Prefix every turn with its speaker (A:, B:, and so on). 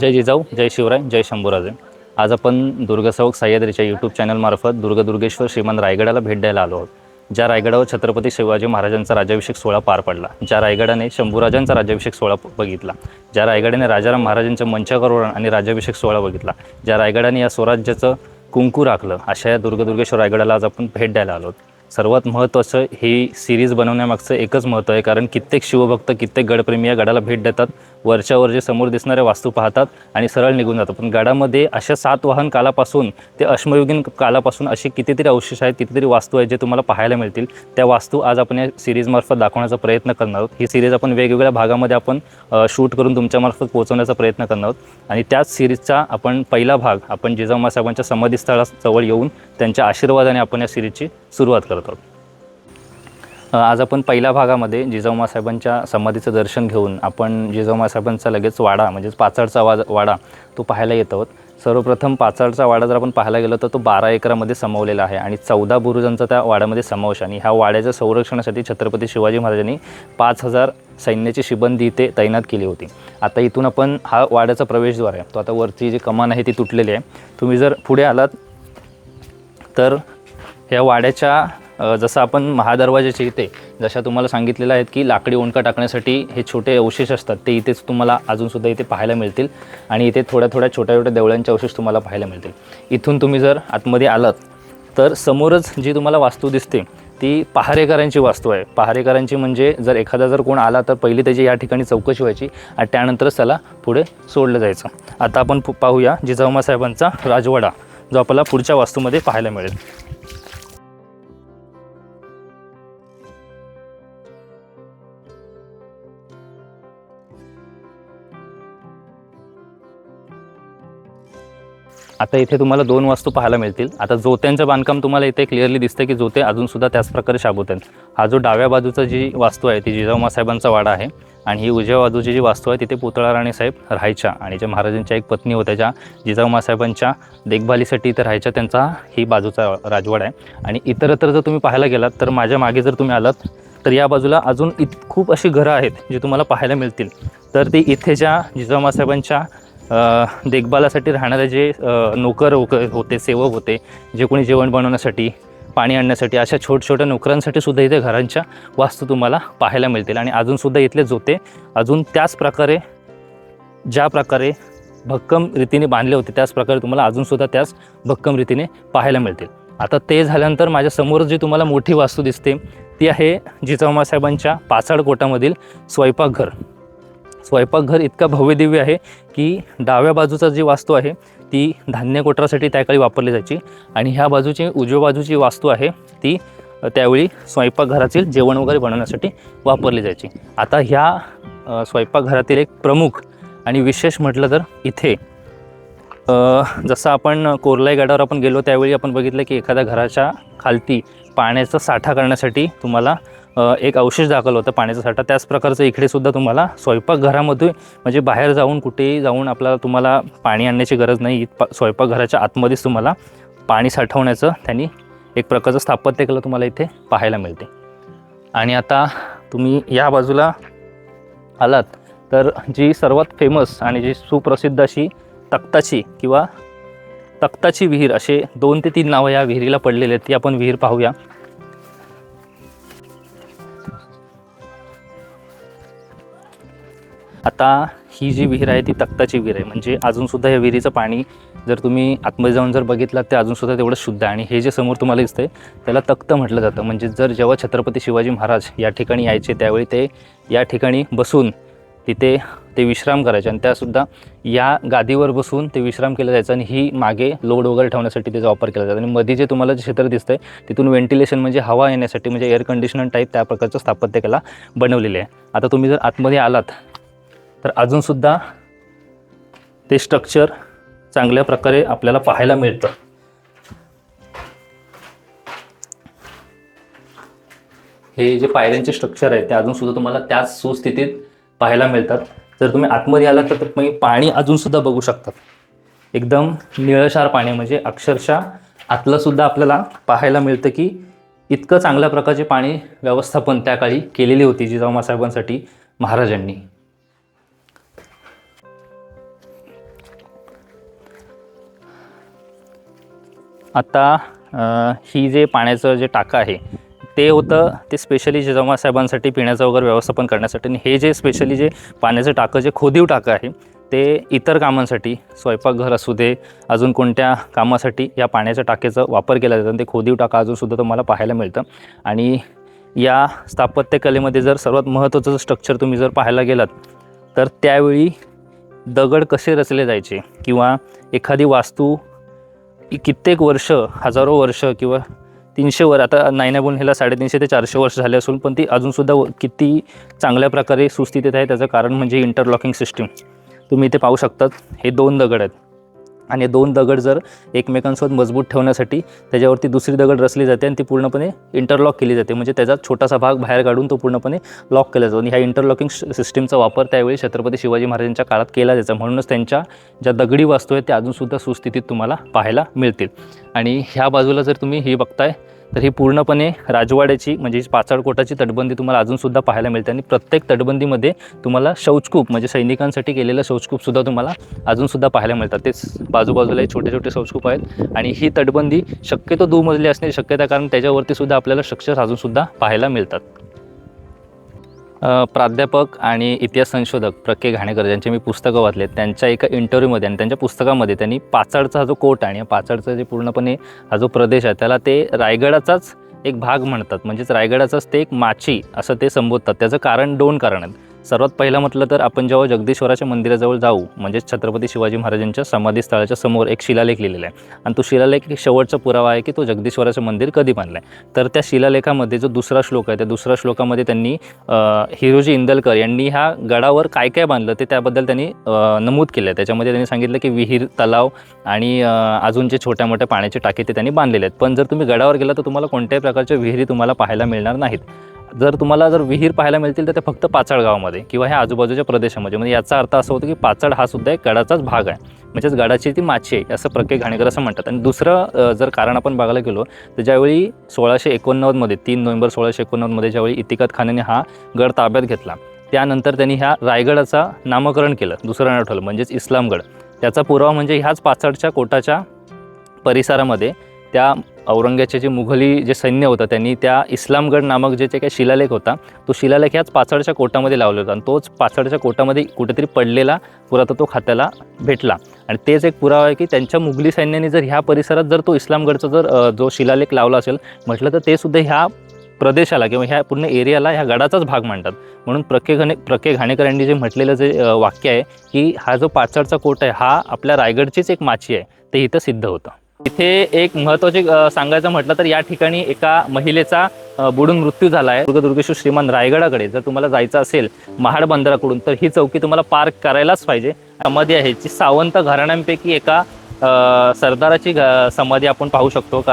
A: जय जिजाऊ जय शिवराय जय शंभूराजे. आज आपण दुर्गसावक सह्याद्रीच्या यूट्यूब चॅनलमार्फत दुर्गदुर्गेश्वर श्रीमंत रायगडाला भेट द्यायला आलो आहोत. ज्या रायगडावर छत्रपती शिवाजी महाराजांचा राज्याभिषेक सोहळा पार पडला ज्या रायगडाने शंभूराजांचा राज्याभिषेक सोहळा बघितला ज्या रायगडाने राजाराम महाराजांच्या मंचाकरोरण आणि राज्याभिषेक सोहळा बघितला ज्या रायगडाने या स्वराज्याचं कुंकू राखलं अशा या दुर्गदुर्गेश्वर रायगडाला आज आपण भेट द्यायला आलो आहोत. सर्वात महत्त्वाचं ही सिरीज बनवण्यामागचं एकच महत्त्व आहे कारण कित्येक शिवभक्त कित्येक गडप्रेमी या गडाला भेट देतात. वरच्यावर जे समोर दिसणाऱ्या वास्तू पाहतात आणि सरळ निघून जातात. पण गडामध्ये अशा सात वाहन कालापासून ते अश्मयुगीन कालापासून असे कितीतरी अवशेष आहेत कितीतरी वास्तू आहेत जे तुम्हाला पाहायला मिळतील. त्या वास्तू आज आपण या सिरीजमार्फत दाखवण्याचा प्रयत्न करणार आहोत. ही सिरीज आपण वेगवेगळ्या भागामध्ये आपण शूट करून तुमच्यामार्फत पोहोचवण्याचा प्रयत्न करणार आहोत. आणि त्याच सिरीजचा आपण पहिला भाग आपण जिजाऊमा साहेबांच्या समाधीस्थळाजवळ येऊन त्यांच्या आशीर्वादाने आपण या सिरीजची सुरुवात करत आहोत. आज आपण पहिल्या भागामध्ये जिजाऊमा साहेबांच्या समाधीचं दर्शन घेऊन आपण जिजाऊमा साहेबांचा लगेच वाडा म्हणजेच पाचाडचा वा वाडा तो पाहायला येत आहोत. सर्वप्रथम पाचाडचा वाडा जर आपण पाहायला गेलो तर तो बारा एकरामध्ये समावलेला आहे आणि चौदा बुरुजांचा त्या वाड्यामध्ये समावेश आणि ह्या वाड्याच्या संरक्षणासाठी छत्रपती शिवाजी महाराजांनी पाच हजार सैन्याची शिबंदी इथे तैनात केली होती. आता इथून आपण हा वाड्याचा प्रवेशद्वार आहे. तो आता वरची जी कमान आहे ती तुटलेली आहे. तुम्ही जर पुढे आलात तर ह्या वाड्याच्या जसं आपण महादरवाजाच्या इथे जशा तुम्हाला सांगितलेलं आहेत की लाकडी ओंडका टाकण्यासाठी हे छोटे अवशेष असतात ते इथेच तुम्हाला अजूनसुद्धा इथे पाहायला मिळतील आणि इथे थोड्या थोड्या छोट्या छोट्या देवळांचे अवशेष तुम्हाला पाहायला मिळतील. इथून तुम्ही जर आतमध्ये आलात तर समोरच जी तुम्हाला वास्तू दिसते ती पहारेकरांची वास्तू आहे. पहारेकरांची म्हणजे जर एखादा जर कोण आला तर पहिली त्याची या ठिकाणी चौकशी व्हायची आणि त्यानंतरच त्याला पुढे सोडलं जायचं. आता आपण पु- पाहूया जिजाऊमा साहेबांचा राजवाडा जो आपल्याला पुढच्या वास्तूमध्ये पाहायला मिळेल. आता इथे तुम्हाला दोन वास्तू पाहायला मिळतील. आता जोत्यांचं बांधकाम तुम्हाला इथे क्लिअरली दिसतं की जोते अजूनसुद्धा त्याच प्रकारे शाबूत आहेत. हा जो डाव्या बाजूचा जी वास्तू आहे ती जिजाऊमासाहेबांचा वाडा आहे आणि ही उजव्या बाजूची जी वास्तू आहे तिथे पुतळा राणी साहेब राहायच्या आणि ज्या महाराजांच्या एक पत्नी होत्या ज्या जिजाऊमासाहेबांच्या देखभालीसाठी इथे राहायच्या त्यांचा ही बाजूचा राजवाडा आहे. आणि इतरत्र जर तुम्ही पाहायला गेलात तर माझ्या मागे जर तुम्ही आलात तर या बाजूला अजून इत खूप अशी घरं आहेत जी तुम्हाला पाहायला मिळतील. तर ती इथे ज्या जिजाऊमासाहेबांच्या देखभालासाठी राहणारे जे नोकर होते सेवक होते जे कोणी जेवण बनवण्यासाठी पाणी आणण्यासाठी अशा छोट छोट्या नोकरांसाठी सुद्धा इथे घरांच्या वास्तू तुम्हाला पाहायला मिळतील. आणि अजूनसुद्धा इथले जोते अजून त्याच प्रकारे ज्या प्रकारे भक्कम रीतीने बांधले होते त्याच प्रकारे तुम्हाला अजूनसुद्धा त्याच भक्कम रीतीने पाहायला मिळतील. आता ते झाल्यानंतर माझ्यासमोर जी तुम्हाला मोठी वास्तू दिसते ती आहे जिजाऊमा साहेबांच्या पाचाड कोटामधील स्वयंपाकघर. स्वयंपाकघर इतका भव्यदिव्य आहे की डाव्या बाजूचा जी वास्तू आहे ती धान्य कोटरासाठी त्या काळी वापरली जायची आणि ह्या बाजूची उजव्या बाजूची वास्तू आहे ती त्यावेळी स्वयंपाकघरातील जेवण वगैरे बनवण्यासाठी वापरली जायची. आता ह्या स्वयंपाकघरातील एक प्रमुख आणि विशेष म्हटलं तर इथे जसं आपण कोरलाई गडावर आपण गेलो त्यावेळी आपण बघितलं की एखाद्या घराच्या खालती पाण्याचा साठा करण्यासाठी तुम्हाला एक अवशेष दाखवलं होतं पाण्याचा साठा. त्याच प्रकारचं इकडे सुद्धा तुम्हाला स्वयंपाकघरामध्ये म्हणजे बाहेर जाऊन कुठेही जाऊन आपल्याला तुम्हाला पाणी आणण्याची गरज नाही. स्वयंपाकघराच्या आतमध्येच तुम्हाला पाणी साठवण्याचं त्यांनी एक प्रकारचं स्थापत्य केलं तुम्हाला इथे पाहायला मिळते. आणि आता तुम्ही या बाजूला आलात तर जी सर्वात फेमस आणि जी सुप्रसिद्ध अशी तख्ताची किंवा तख्ताची विहीर असे दोन ते तीन नावं या विहिरीला पडलेले आहेत ती आपण विहीर पाहूया. आता ही जी विहीर आहे ती तख्ताची विहीर आहे. म्हणजे अजूनसुद्धा या विहिरीचं पाणी जर तुम्ही आतमध्ये जाऊन जर बघितलात ते अजूनसुद्धा तेवढं शुद्ध आहे. आणि हे जे समोर तुम्हाला दिसतंय त्याला तख्त म्हटलं जातं. म्हणजे जर जेव्हा छत्रपती शिवाजी महाराज या ठिकाणी यायचे त्यावेळी ते या ठिकाणी बसून तिथे ते विश्राम करायचे. आणि त्यासुद्धा या गादीवर बसून ते विश्राम केला जायचं आणि ही मागे लोड वगैरे ठेवण्यासाठी त्याचा वापर केला जातो. आणि मध्ये जे तुम्हाला जे क्षेत्र दिसतंय तिथून व्हेंटिलेशन म्हणजे हवा येण्यासाठी म्हणजे एअर कंडिशनर टाईप त्या प्रकारचं स्थापत्य कला बनवलेली आहे. आता तुम्ही जर आतमध्ये आलात तर अजूनसुद्धा ते स्ट्रक्चर चांगल्या प्रकारे आपल्याला पाहायला मिळतं. हे जे पायऱ्यांचे स्ट्रक्चर आहे ते अजूनसुद्धा तुम्हाला त्याच सुस्थितीत पाहायला मिळतात. जर तुम्ही आतमध्ये आलात तर तुम्ही पाणी अजूनसुद्धा बघू शकतात. एकदम निळशार पाणी म्हणजे अक्षरशः आतलंसुद्धा आपल्याला पाहायला मिळतं की इतकं चांगल्या प्रकारचे पाणी व्यवस्थापन त्या काळी केलेली होती जिजाऊमा साहेबांसाठी महाराजांनी. आता ही जे पाण्याचं जे टाकं आहे ते होतं ते स्पेशली जे जमासाहेबांसाठी पिण्याचं वगैरे व्यवस्थापन करण्यासाठी आणि हे जे स्पेशली जे पाण्याचं टाकं जे खोदीव टाकं आहे ते इतर कामांसाठी स्वयंपाकघर असू दे अजून कोणत्या कामासाठी या पाण्याच्या टाकेचा वापर केला जातो. आणि ते खोदीव टाका अजूनसुद्धा तुम्हाला पाहायला मिळतं. आणि या स्थापत्यकलेमध्ये जर सर्वात महत्त्वाचं स्ट्रक्चर तुम्ही जर पाहायला गेलात तर त्यावेळी दगड कसे रचले जायचे? किंवा एखादी वास्तू कित्येक वर्ष हजारो वर्ष किंवा तीनशे वर आता नायना बोलण्याला साडेतीनशे ते चारशे वर्ष झाले असून पण ती अजूनसुद्धा व- किती चांगल्या प्रकारे सुस्थितीत आहे त्याचं कारण म्हणजे इंटरलॉकिंग सिस्टीम तुम्ही इथे पाहू शकतात हे दोन दगड आहेत. आणि दोन दगड जर एकमेकांसोबत मजबूत ठेवण्यासाठी त्याच्यावरती दुसरी दगड रचली जाते आणि ती पूर्णपणे इंटरलॉक केली जाते. म्हणजे त्याचा छोटासा भाग बाहेर काढून तो पूर्णपणे लॉक केला जातो. आणि ह्या इंटरलॉकिंग सिस्टीमचा वापर त्यावेळी छत्रपती शिवाजी महाराजांच्या काळात केला जायचा. म्हणूनच त्यांच्या ज्या दगडी वास्तू आहेत त्या अजूनसुद्धा सुस्थितीत तुम्हाला पाहायला मिळतील. आणि ह्या बाजूला जर तुम्ही ही बघताय तर ही पूर्णपणे राजवाड्याची म्हणजे ही पाचाडकोटाची तटबंदी तुम्हाला अजूनसुद्धा पाहायला मिळते आणि प्रत्येक तटबंदीमध्ये तुम्हाला शौचकूप म्हणजे सैनिकांसाठी केलेलं शौचकूपसुद्धा तुम्हाला अजूनसुद्धा पाहायला मिळतात. तेच बाजूबाजूला छोटे छोटे शौचकूप आहेत आणि ही तटबंदी शक्यतो दुमजली असण्याची शक्यता कारण त्याच्यावरती सुद्धा आपल्याला स्ट्रक्चर अजूनसुद्धा पाहायला मिळतात. प्राध्यापक आणि इतिहास संशोधक प्रके घाणेकर ज्यांचे मी पुस्तकं वाचले त्यांच्या एका इंटरव्ह्यूमध्ये आणि त्यांच्या पुस्तकामध्ये त्यांनी पाचाडचा हा जो कोट आहे आणि पाचडचा पाचाडचा जे पूर्णपणे हा जो प्रदेश आहे त्याला ते रायगडाचाच एक भाग म्हणतात. म्हणजेच रायगडाचाच ते एक माची असं ते संबोधतात. त्याचं कारण दोन कारण आहेत. सर्वात पहिलं म्हटलं तर आपण जेव्हा जगदीश्वराच्या मंदिराजवळ जाऊ म्हणजेच छत्रपती शिवाजी महाराजांच्या समाधीस्थळाच्या समोर एक शिलालेख लिहिलेला आहे. आणि तो शिलालेख एक शेवटचा पुरावा आहे की तो जगदीश्वराचं मंदिर कधी बांधलं आहे तर त्या शिलालेखामध्ये जो दुसरा श्लोक आहे त्या दुसऱ्या श्लोकामध्ये त्यांनी हिरोजी इंदलकर यांनी ह्या गडावर काय काय बांधलं ते त्याबद्दल त्यांनी नमूद केलं आहे. त्याच्यामध्ये त्यांनी सांगितलं की विहीर तलाव आणि अजून जे छोट्या मोठ्या पाण्याचे टाके ते त्यांनी बांधलेले आहेत. पण जर तुम्ही गडावर गेला तर तुम्हाला कोणत्याही प्रकारच्या विहिरी तुम्हाला पाहायला मिळणार नाहीत. जर तुम्हाला जर विहीर पाहायला मिळतील तर ते फक्त पाचाड गावामध्ये किंवा ह्या आजूबाजूच्या प्रदेशामध्ये. म्हणजे याचा अर्थ असा होतो की पाचड हा सुद्धा एक गडाचाच भाग आहे. म्हणजेच गडाची ती माची आहे असं प्रत्येक घाणेकर असं म्हणतात. आणि दुसरं जर कारण आपण बघायला गेलो तर ज्यावेळी सोळाशे एकोणनव्वदमध्ये तीन नोव्हेंबर सोळाशे एकोणनव्वदमध्ये ज्यावेळी इतिकात खानाने हा गड ताब्यात घेतला त्यानंतर त्यांनी ह्या रायगडाचा नामकरण केलं दुसरं नाव ठेवलं म्हणजेच इस्लामगड. त्याचा पुरावा म्हणजे ह्याच पाचडच्या कोटाच्या परिसरामध्ये त्या औरंग्याचे जे मुघली जे सैन्य होतं त्यांनी त्या इस्लामगड नामक जे जे काही शिलालेख होता तो शिलालेख ह्याच पाचडच्या कोटामध्ये लावला होता. आणि तोच पाचडच्या कोटामध्ये कुठेतरी पडलेला पुरातत्व खात्याला भेटला. आणि तेच एक पुरावा आहे की त्यांच्या मुघली सैन्याने जर ह्या परिसरात जर तो इस्लामगडचा जर जो शिलालेख लावला असेल म्हटलं तर ते सुद्धा ह्या प्रदेशाला किंवा ह्या पूर्ण एरियाला ह्या गडाचाच भाग मांडतात. म्हणून प्रके घाणे प्रके घाणेकर यांनी जे म्हटलेलं जे वाक्य आहे की हा जो पाचडचा कोट आहे हा आपल्या रायगडचीच एक माची आहे. ते इथं सिद्ध होतं. इथे एक महत्त्वाचे सांगायचं म्हटलं तर या ठिकाणी एका महिलेचा बुडून मृत्यू झाला आहे दुर्गदुर्गेश्वर श्रीमान रायगडाकडे जर तुम्हाला जायचं असेल महाड बंदराकडून तर ही चौकी तुम्हाला पार्क करायलाच पाहिजे. समाधी आहे. जी सावंत घराण्यांपैकी एका सरदाराची समाधी आपण पाहू शकतो. का